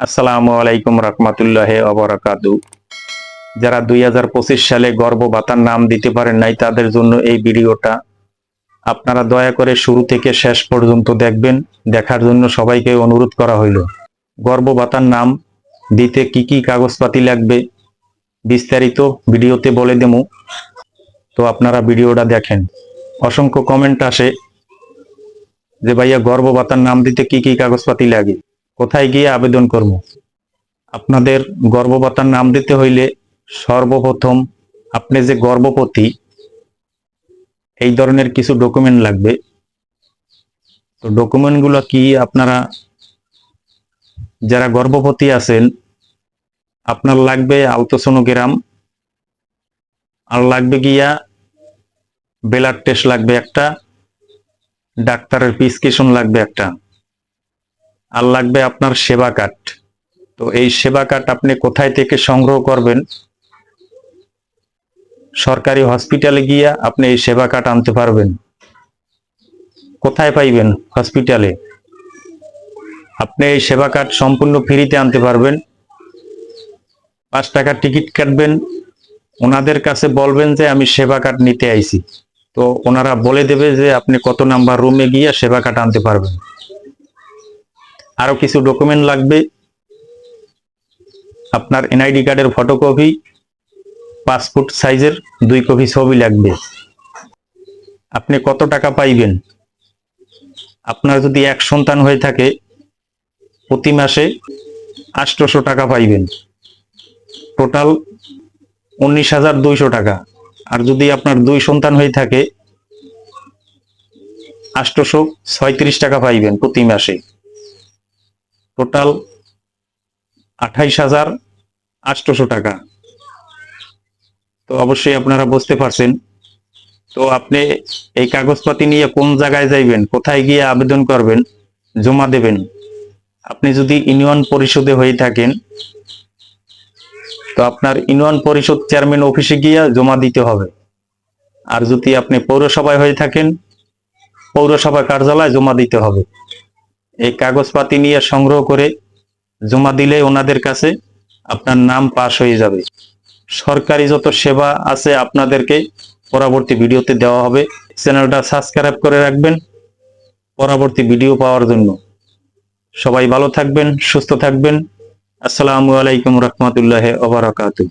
আসসালামু আলাইকুম রহমতুল্লাহ অবরাকাতু যারা দুই হাজার পঁচিশ সালে গর্ভ ভাতার নাম দিতে পারেন নাই, তাদের জন্য এই ভিডিওটা আপনারা দয়া করে শুরু থেকে শেষ পর্যন্ত দেখবেন। দেখার জন্য সবাইকে অনুরোধ করা হইল। গর্ভ ভাতার নাম দিতে কি কি কাগজপাতি লাগবে বিস্তারিত ভিডিওতে বলে দেবো। তো আপনারা ভিডিওটা দেখেন। অসংখ্য কমেন্ট আসে যে ভাইয়া গর্ভ ভাতার নাম দিতে কি কি কাগজপাতি লাগে। কোথায় গিয়ে আবেদন করব? আপনাদের গর্ভভাতার নাম দিতে হইলে সর্বপ্রথম আপনি যে গর্ভবতী এই ধরনের কিছু ডকুমেন্ট লাগবে। তো ডকুমেন্টগুলো কি আপনারা, যারা গর্ভবতী আছেন, আপনার লাগবে আলট্রাসোনোগ্রাম, আর লাগবে গিয়া ব্লাড টেস্ট লাগবে একটা, ডাক্তারের প্রিসক্রিপশন লাগবে একটা। আর লাগবে আপনার সেবা কার্ড তো এই সেবা কার্ড আপনি কোথায় থেকে সংগ্রহ করবেন? সরকারি হসপিটালে গিয়ে আপনি এই সেবা কার্ড আনতে পারবেন। কোথায় পাইবেন হসপিটালে? আপনি এই সেবা কার্ড সম্পূর্ণ ফ্রিতে আনতে পারবেন। পাঁচ টাকার টিকিট কাটবেন। ওনাদের কাছে বলবেন যে, আমি সেবা কার্ড নিতে আইছি। তো ওনারা বলে দেবে যে, আপনি কত নাম্বার রুমে গিয়ে সেবা কার্ড আনতে পারবেন। আরও কিছু ডকুমেন্ট লাগবে। আপনার এনআইডি কার্ডের ফটোকপি পাসপোর্ট সাইজের দুই কপি ছবি লাগবে। আপনি কত টাকা পাইবেন? আপনার যদি এক সন্তান হয়ে থাকে, প্রতি মাসে আটশোশো টাকা পাইবেন। টোটাল উনিশ হাজার দুইশো টাকা। আর যদি আপনার দুই সন্তান হয়ে থাকে আটশোশো ছয়ত্রিশ টাকা পাইবেন প্রতি মাসে। টোটাল আঠাইশ হাজার আটশোশো টাকা। তো অবশ্যই আপনারা বুঝতে পারছেন। তো আপনি এই কাগজপাতি নিয়ে কোন জায়গায় যাইবেন, কোথায় গিয়ে আবেদন করবেন, জমা দেবেন? আপনি যদি ইউনিয়ন পরিষদে হয়ে থাকেন, তো আপনার ইউনিয়ন পরিষদ চেয়ারম্যান অফিসে গিয়ে জমা দিতে হবে। আর যদি আপনি পৌরসভায় হয়ে থাকেন, পৌরসভা কার্যালয়ে জমা দিতে হবে। এই কাগজপাতি নিয়ে সংগ্রহ করে জমা দিলে ওনাদের কাছে আপনার নাম পাস হয়ে যাবে। সরকারি যত সেবা আছে আপনাদেরকে পরবর্তী ভিডিওতে দেওয়া হবে। চ্যানেলটা সাবস্ক্রাইব করে রাখবেন পরবর্তী ভিডিও পাওয়ার জন্য। সবাই ভালো থাকবেন, সুস্থ থাকবেন। আসসালামু আলাইকুম রহমতুল্লাহ ওবরাকাতুহ